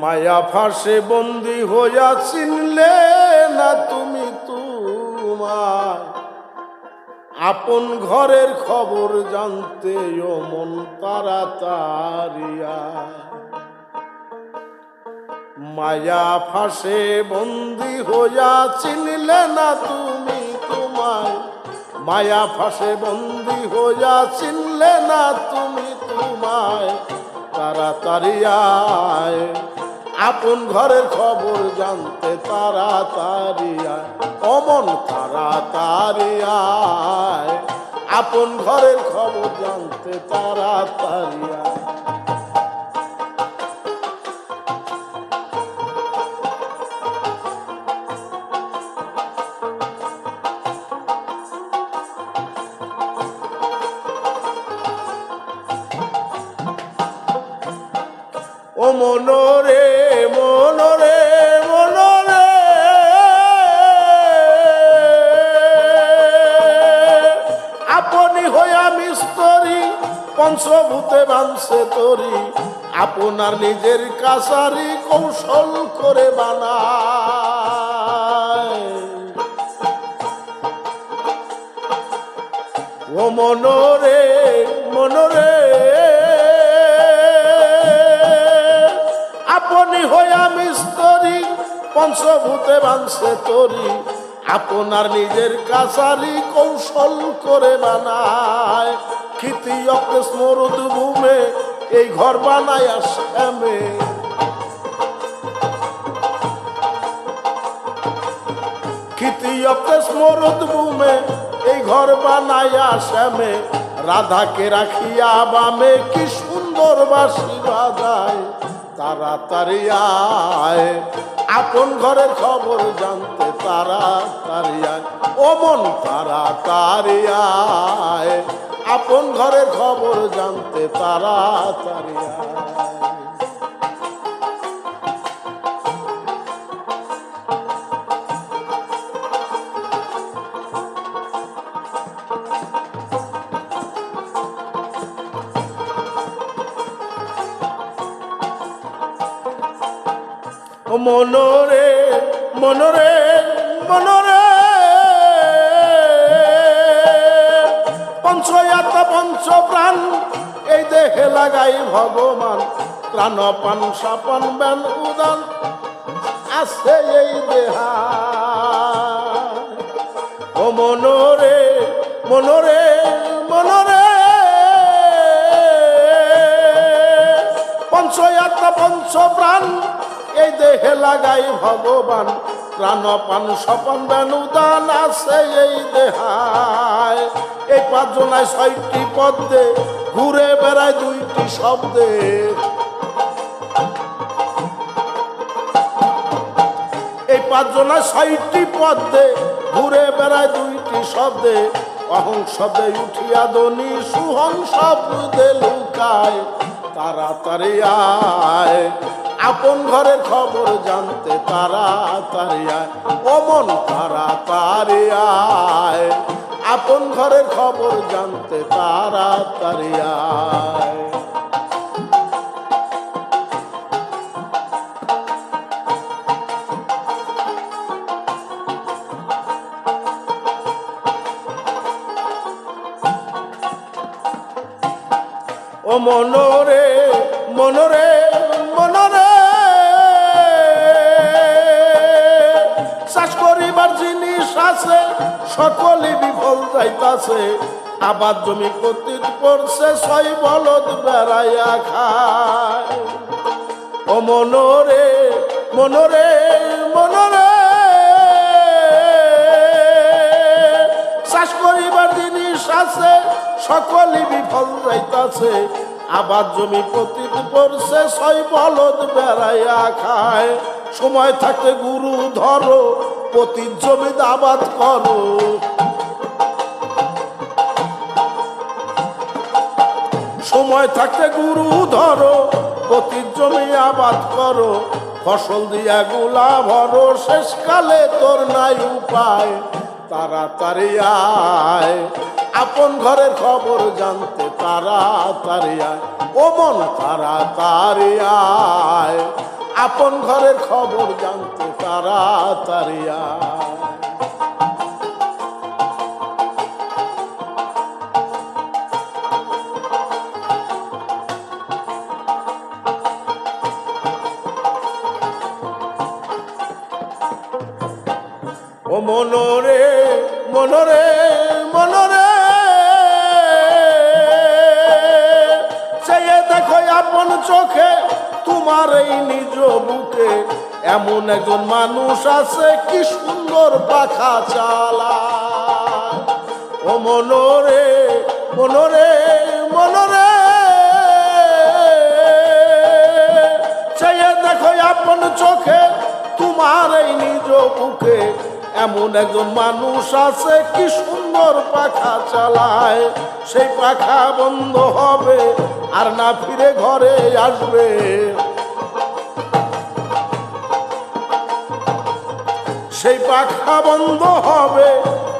মায়া ফাঁসে বন্দি হইয়া চিনলে না তুমি তোমার আপন ঘরের খবর জানতে ও মন তারা তারিয়া মায়া ফাঁসে বন্দি হইয়া চিনলে না তুমি তোমায়। মায়া ফাঁসে বন্দি হইয়া চিনলে না তুমি তোমায়। তাড়াতাড়ি আয়। আপন ঘরের খবর জানতে তাড়াতাড়ি আয়। অমন তাড়াতাড়ি আয়। আপন ঘরের খবর জানতে তাড়াতাড়ি আয়। আপনার নিজের কাছারি কৌশল করে বানায়। ও মনোরে মনোরে, আপনি হইয়া মিস্তরি, পঞ্চভূতে বানছে তরি। আপনার নিজের কাছারি কৌশল করে বানায়। খিতি মরুদ ভূমে এই ঘর বানায় শ্যামে খিতি অকেশ মরুদ এই ঘর বানায়া শ্যামে রাধাকে রাখিয়া বামে কি সুন্দর বাসি বাজায়, তাড়াতাড়ি আয়। আপন ঘরের খবর জানতে তাড়াতাড়ি আয়। ও মন, তাড়াতাড়ি আয়। আপন ঘরের খবর জানতে আয়। ও মনোরে মনোরে মনোরে লাগাই ভগবান প্রাণ পান সাপন বেন, উদান। আছে এই দেহা। ও মনোরে মনোরে মনোরে। পঞ্চয়াত পঞ্চ প্রাণ এই দেহে লাগাই ভগবান প্রাণ পান স্বপন বেনুদান আছে এই দেহায়। এই পাঁচজনায় ছয়টি পদ্মে ঘুরে বেড়ায় দুইটি শব্দে। এই পাঁচজনায় ছয়টি পদ্মে ঘুরে বেড়ায় দুইটি শব্দে। অহং শব্দে উঠিয়া দনি সুহং শব্দে লুকায়, তাড়াতাড়ি আয়। আপন ঘরের খবর জানতে তাড়াতাড়ি আয়, অমন তাড়াতাড়ি আয়। আপন ঘরের খবর জানতে তাড়াতাড়ি আয়। ও মনোরে আছে সকলে বিফল যাইতাছে। আবার জমি কর্তৃক পড়ছে, ছয় বলদ বেড়াইয়া খায়। ও মনোরে মনোরে মনোরে। চাষ করিবার জিনিস আছে সকলে বিফল যাইতাছে। আবার জমি পতিত পড়ছে, ছয় বলদ বেড়াইয়া খায়। সময় থাকতে গুরু ধরো পতির জমি আবাদ করো। সময় থাকতে গুরু ধরো পতির জমি আবাদ করো। ফসল দিয়া গুলা ভরো, শেষকালে তোর নাই উপায়, তাড়াতাড়ি আয়। আপন ঘরের খবর জানতে তাড়াতাড়ি আয়, ও মন তাড়াতাড়ি আয়। আপন ঘরের খবর জানতে তাড়াতাড়ি আয়। ও মনরে মনরে মনরে। চেয়ে দেখো আপন চোখে তোমার এই নিজ বুকে এমন একজন মানুষ আছে, কি সুন্দর পাখা চালা। ও মনরে মনরে মনরে। চেয়ে দেখো আপন চোখে তোমার এই নিজ বুকে এমন একজন মানুষ আছে, কি সুন্দর পাখা চালায়। সেই পাখা বন্ধ হবে আর না ফিরে ঘরে আসবে। সেই পাখা বন্ধ হবে,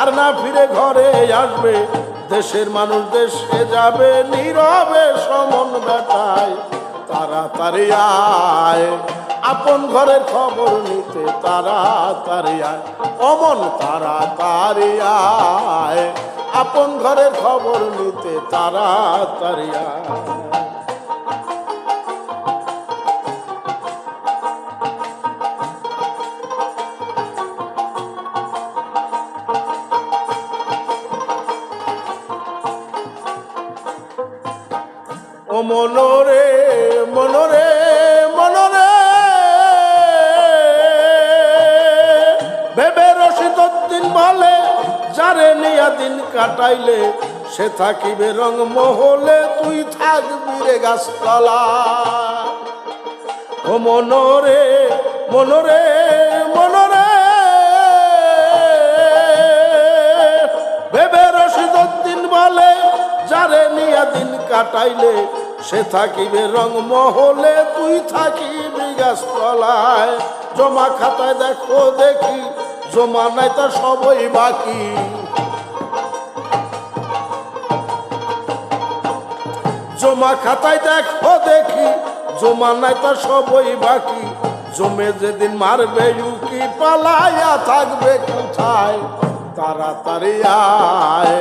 আর না ফিরে ঘরে আসবে। দেশের মানুষ দেশে যাবে, নীরবে সমন বেটায় তাড়াতাড়ি আয়, আপন ঘরের খবর নিতে তাড়াতাড়ি আয়। অমন তাড়াতাড়ি আয়, আপন ঘরের খবর নিতে তাড়াতাড়ি আয়। মনরে মনরে মনরে। ভেবে রশিদ দিন বলে, যারে নিয়া দিন কাটাইলে, সে থাকিবে রং মহলে, তুই থাকবি রে গাছতলা ও মনরে মনরে মনরে। ভেবে রশিদুদ্দিন বলে, যারে নিয়া দিন কাটাইলে সে থাকিবে রং মহলে, তুই থাকিবি গাছতলায়। জমা খাতায় দেখো দেখি, জমা নাই তা সবই বাকি। জমা খাতায় দেখো দেখি, জমা নাই তা সবই বাকি। জমে যেদিন মারবে, ইউকি পালাইয়া থাকবে কোথায়? তাড়াতাড়ি আয়।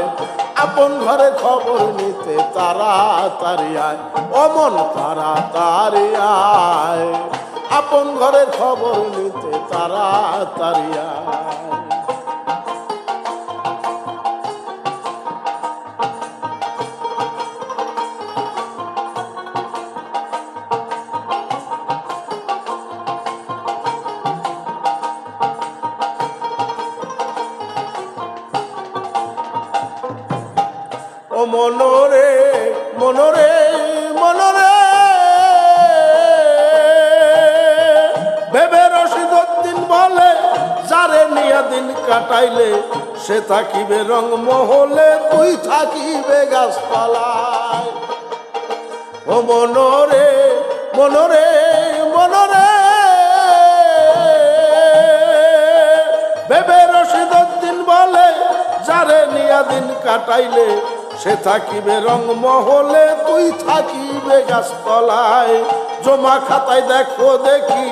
আপন ঘরে খবর নিতে তাড়াতাড়ি অমন তাড়াতাড়ি আপন ঘরে খবর নিতে তাড়াতাড়ি আয়। কাটাইলে সে থাকিবে রং মহলে তুই থাকিবে গাছপালায়। ও মনরে মনরে মনরে। ভেবে রশিদুদ্দিন বলে, যারে নিয়া দিন কাটাইলে, সে থাকিবে রং মহলে, তুই থাকিবে গাছতলায় জমা খাতায় দেখো দেখি,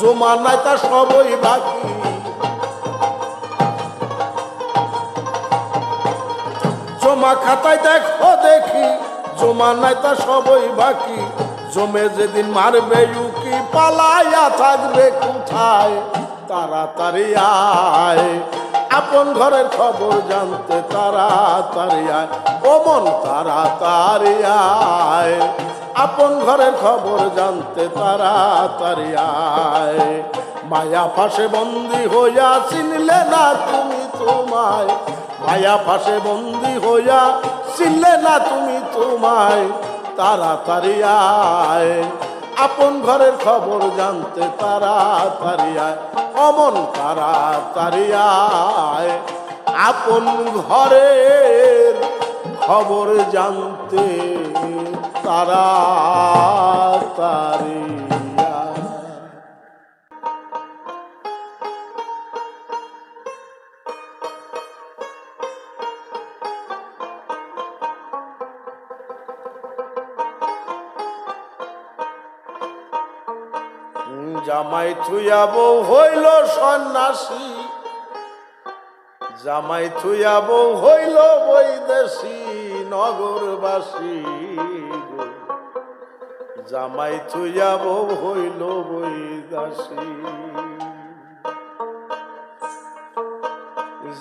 জমা নাই তা সবই বাকি। জমা খাতায় দেখো দেখি। জমা নাই তা সবই বাকি। জমে যেদিন মারবে ইউকি পালাইয়া থাকবে কোথায়? তাড়াতাড়ি আয়। আপন ঘরের খবর জানতে তাড়াতাড়ি আয়। ওমন তাড়াতাড়ি আয়। আপন ঘরের খবর জানতে তাড়াতাড়ি আয়। মায়া ফাঁসে বন্দি হইয়া চিনলে না তুমি তোমায়। মায়া ফাঁসে বন্দি হইয়া চিনলে না তুমি তোমায়, তাড়াতাড়ি আয়। আপন ঘরের খবর জানতে তাড়াতাড়ি আয়, অমন তাড়াতাড়ি আয়। আপন ঘরের খবর জানতে তাড়াতাড়ি জামাই থুয়া বউ হইল সন্ন্যাসী। জামাই থুয়া বউ হইল বৈদেশী নগরবাসী জামাই থুয়া বউ হইল বৈদাসী।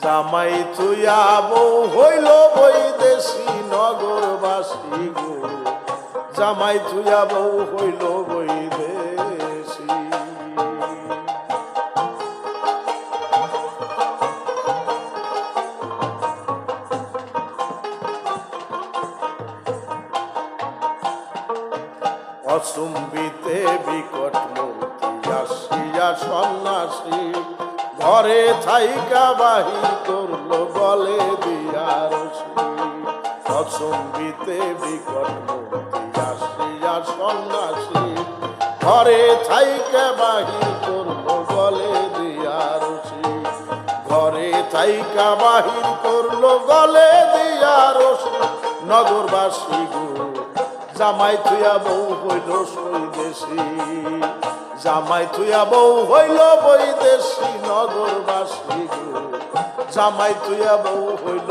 জামাই থুয়া বউ হইল বৈদেশী নগরবাসী গো। জামাই থুয়া বউ হইল অসুম্বিতে বিকট মূর্তি আসিয়া সন্ন্যাসী ঘরে থাইকা বাহির করল গলে দিয়া রশি অসুম্বিতে বিকট মূর্তি আসিয়া সন্ন্যাসী ঘরে থাইকা বাহির করল গলে দিয়া রশি ঘরে থাইকা বাহির করল গলে দিয়া রশি নগরবাসী গো জামাই থুয়া বউ হইল সৈদেশী জামাই থুয়া বউ হইল বৈদেশি নগরবাসী জামাই থুয়া বউ হইল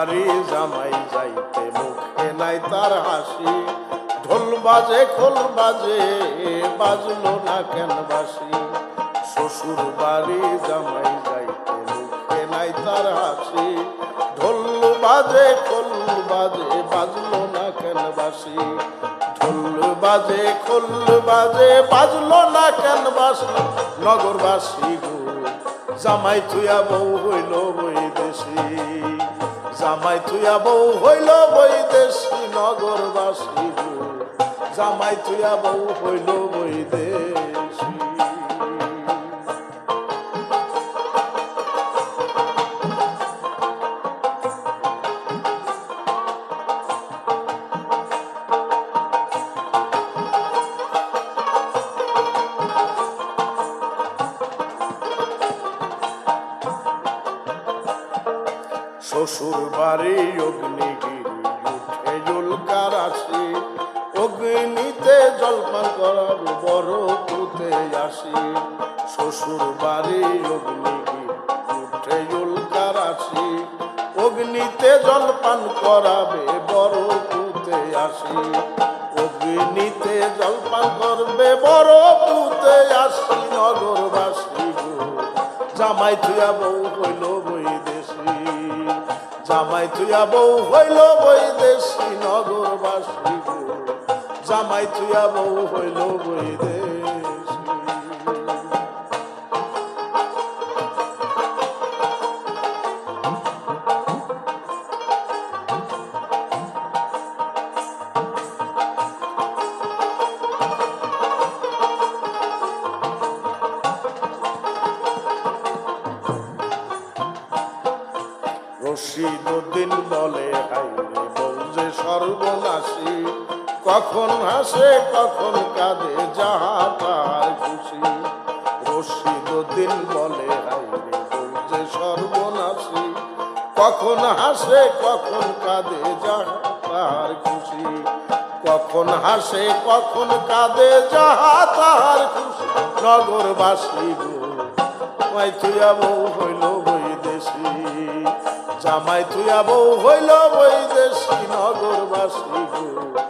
বাড়ি জামাই যাইতে মুখে নাই তার হাসি। ঢোল বাজে, খোল বাজে, বাজলো না কেন বাসি শ্বশুর বাড়ি জামাই যাইতে মুখে নাই তার হাসি। ঢোল বাজে, খোল বাজে, বাজলো না কেন বাসি ঢোল বাজে, খোল বাজে, বাজলো না কেন বাসি নগরবাসী জামাই বউ হইল জামাই তুই বউ হইল বৈদেশী নগরবাসী জামাই তুই বউ হইল বৈদেশী শ্বশুর বাড়ি অগ্নিগিরি জলকার আসি। অগ্নিতে জলপান করার বড় পুতে আসি। শ্বশুর বাড়ি অগ্নিগিরি উঠে জলকার আসি। অগ্নিতে জলপান করাবে, বড় পুতে আসি। অগ্নিতে জলপান করবে, বড় পুতে আসি। নগরবাসী জামাই থুয়া বউ হইল বৈদেশী জামাই তুইয়া বউ হইল বৈদেশী নগরবাসী। বাসী জামাই তুইয়া বউ হইল বৈদেশী কখন হাসে, কখন কাঁদে, যাহা তার খুশি। রশিদ উদ্দিন বলে হাইরে বলছে সর্বনাশী। কখন হাসে, কখন কাঁদে, যাহা তার খুশি। কখন হাসে, কখন কাঁদে, যাহা তাহার খুশি। নগরবাসী জামাই তুইয়া বউ হইল বৈদেশী। জামাই তুইয়া বউ হইল বৈদেশী, নগরবাসী গো।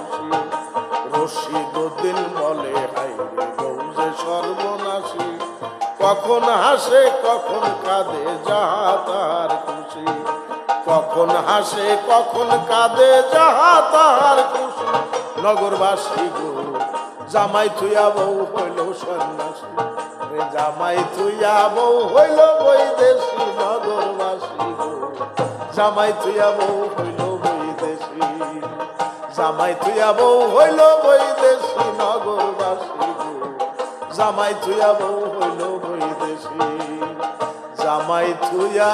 সর্বনাশী কখন হাসে, কখন কাঁদে, যাহা তার খুশি। কখন হাসে, কখন কাঁদে, যাহা তাহার খুশি। নগরবাসী গো, জামাই থুয়া বউ হইল সন্ন্যাসী। রে জামাই থুয়া বউ হইল বৈদেশী, নগরবাসী গো। জামাই থুয়া বউ হইল বৈদেশী। জামাই থুয়া বউ হইল গো জামাই থুয়া বউ হইল বৈদেশি জামাই থুয়া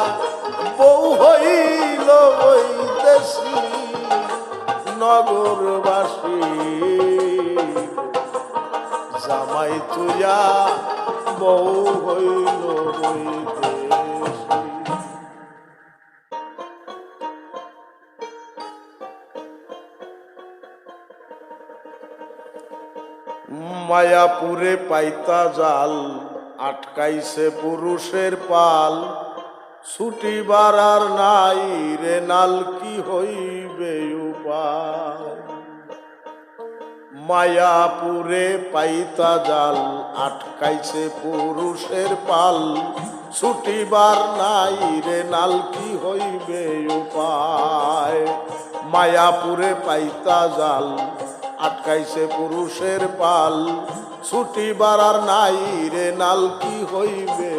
বউ হইল বৈদেশি নগরবাসী। জামাই তুয়া বউ হইল বৈদেশী মায়াপুরে পাইতা জাল, আটকাইছে পুরুষের পাল। ছুটি বাড়ার নাই রে, নাল কি হইবে মায়াপুরে পাইতা জাল, আটকাইছে পুরুষের পাল। ছুটিবার নাই রে, নাল কি হইবে উপায়? মায়াপুরে পাইতা জাল আটকাইছে পুরুষের পাল। ছুটি বাড়ার নাই রে নাল কি হইবে?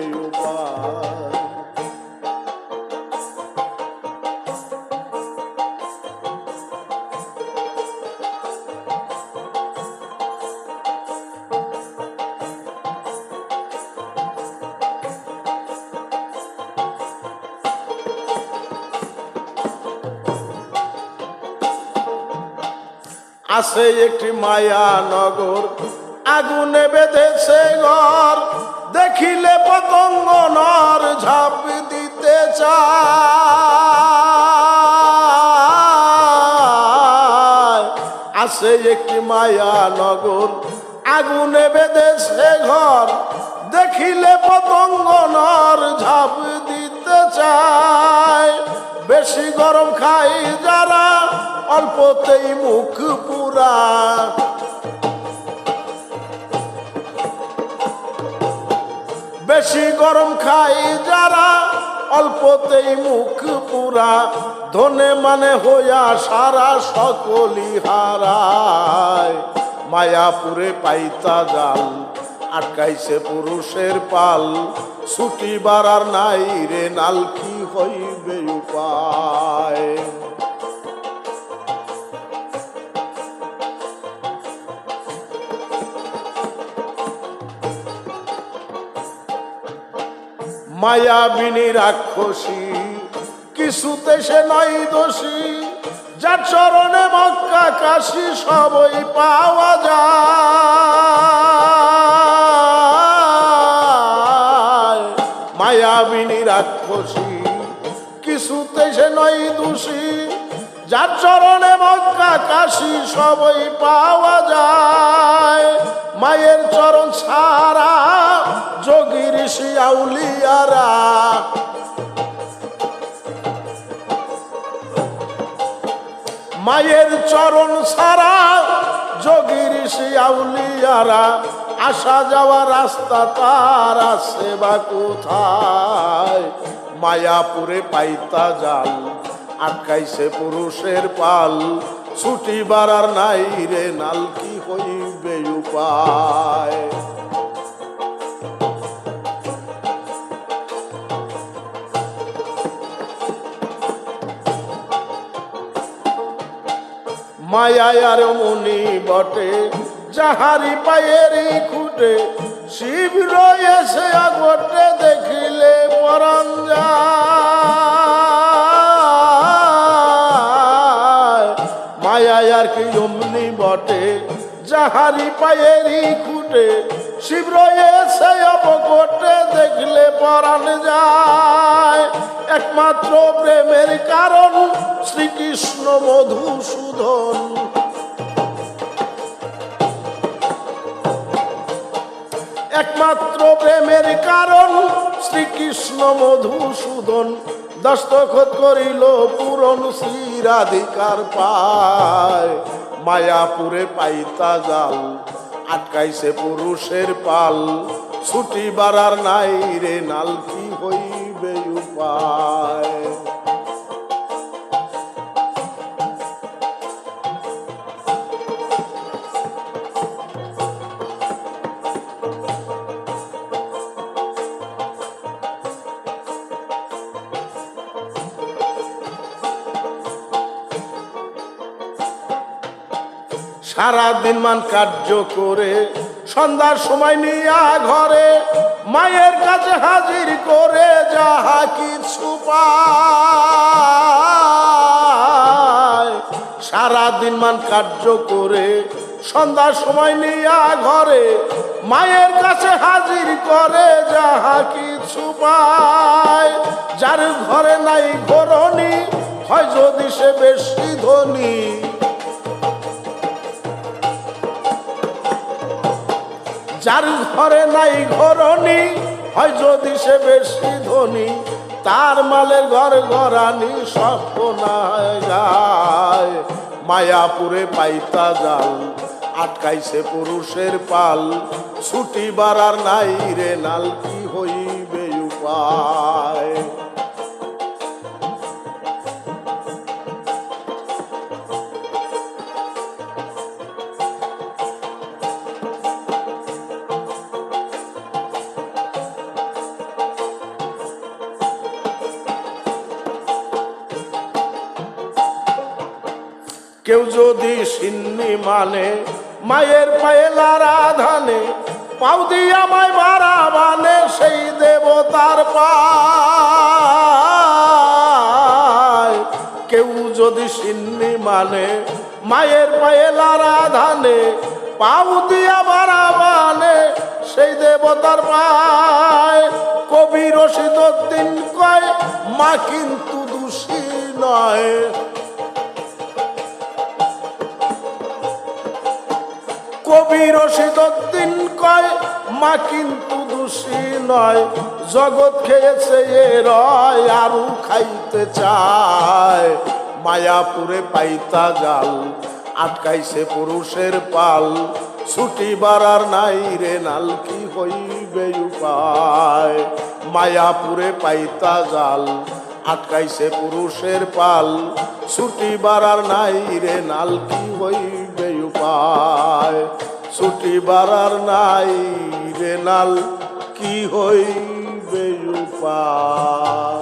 আছে একটি মায়া নগর। আগুনে বেঁধেছে ঘর। দেখিলে পতঙ্গ নর ঝাঁপ দিতে চায়। আছে একটি মায়া নগর। আগুনে বেঁধেছে ঘর। দেখিলে পতঙ্গ নর ঝাঁপ দিতে চায়। বেশি গরম খাই যারা অল্পতেই মুখ পুরা। বেশি গরম খাই যারা, অল্পতেই মুখ পুরা। ধনে মানে হইয়া সারা সকলি হারায়। মায়াপুরে পাইতা জাল, আটকাইছে পুরুষের পাল। ছুটি বাড়ার নাই রে, নাল কি হইবে উপায়? মায়াবিনী রাক্ষসী, কিছুতে সে নাই দোষী। যার চরণে মক্কা কাশি সবই পাওয়া যায়। মায়াবিনী রাক্ষসী, কিছুতে সে নয় দোষী। যার চরণে মক্কা কাশি সবই পাওয়া যায়। মায়ের চরণ ছাড়া যোগী ঋষি আউলিয়ারা মায়ের চরণ ছাড়া যোগী শিয়াউলিয়ারা। আসা যাওয়া রাস্তা তার সেবা কোথায়? মায়াপুরে পাইতা জাল, আটকাইছে পুরুষের পাল। ছুটি বাড়ার নাই রে, নাল কি হইবে উপায়? মায়ায় আর মুনি বটে, যাহারি পায়েরই খুঁটে শিব রয়েছে আগটে দেখিলে যায় মায়ায় কি অমনি বটে, যাহারি পায়েরই খুঁটে শিব রয়েছে অবগটে দেখলে পরাণ যায় একমাত্র প্রেমের কারণ শ্রীকৃষ্ণ মধুসূদন একমাত্র প্রেমের কারণ শ্রীকৃষ্ণ মধুসূদন দস্তখত করিল পূরণ শ্রীরাধিকার পায়। মায়াপুরে পাইতা জাল, আটকাইছে পুরুষের পাল। ছুটি বাড়ার নাই রে, নাল কি হইবে উপায়? সারা দিন মান কার্য করে, সন্ধ্যার সময় নিয়া ঘরে, মায়ের কাছে হাজির করে যাহা কিছু পায়। সারা দিন মান কার্য করে, সন্ধ্যার সময় নিয়া ঘরে, মায়ের কাছে হাজির করে যাহা কিছু পায়। যার ঘরে নাই ঘরণী, হয় যদি সে বেশি ধনী যার ঘরে নাই ঘরণী, হয় যদি সে বেশি ধনী, তার মালের ঘর ঘরানি স্বপ্নায় যায়। মায়াপুরে পাইতা জাল, আটকাইছে পুরুষের পাল, ছুটি বাড়ার নাই রে নাল, কি হইবে উপায়? কেউ যদি সিন্নি মানে মায়ের পায়ে লারা ধানে পাউ দিয়া মায় মারা মানে সেই দেবতার পায়। কেউ যদি সিন্নি মানে মায়ের পায়ে লারা ধানে পাউ দিয়া মারা মানে সেই দেবতার পায়। কবি রশিদুদ্দিন কয়, মা কিন্তু দোষী নয়। কবি কয়, মা কিন্তু দোষী নয়। জগৎ খেয়েছে এ রয়, আরু খাইতে চায়। মায়াপুরে পাইতা জাল, আটকাইছে পুরুষের পাল। ছুটি বাড়ার নাই রে নাল, কি হইবে উপায়? মায়াপুরে পাইতা জাল, আটকাইছে পুরুষের পাল। ছুটি বাড়ার নাই রে নাল, কি হইবে উপায়? ছুটি বাড়ার নাই রেনাল কি হইবে উপায়?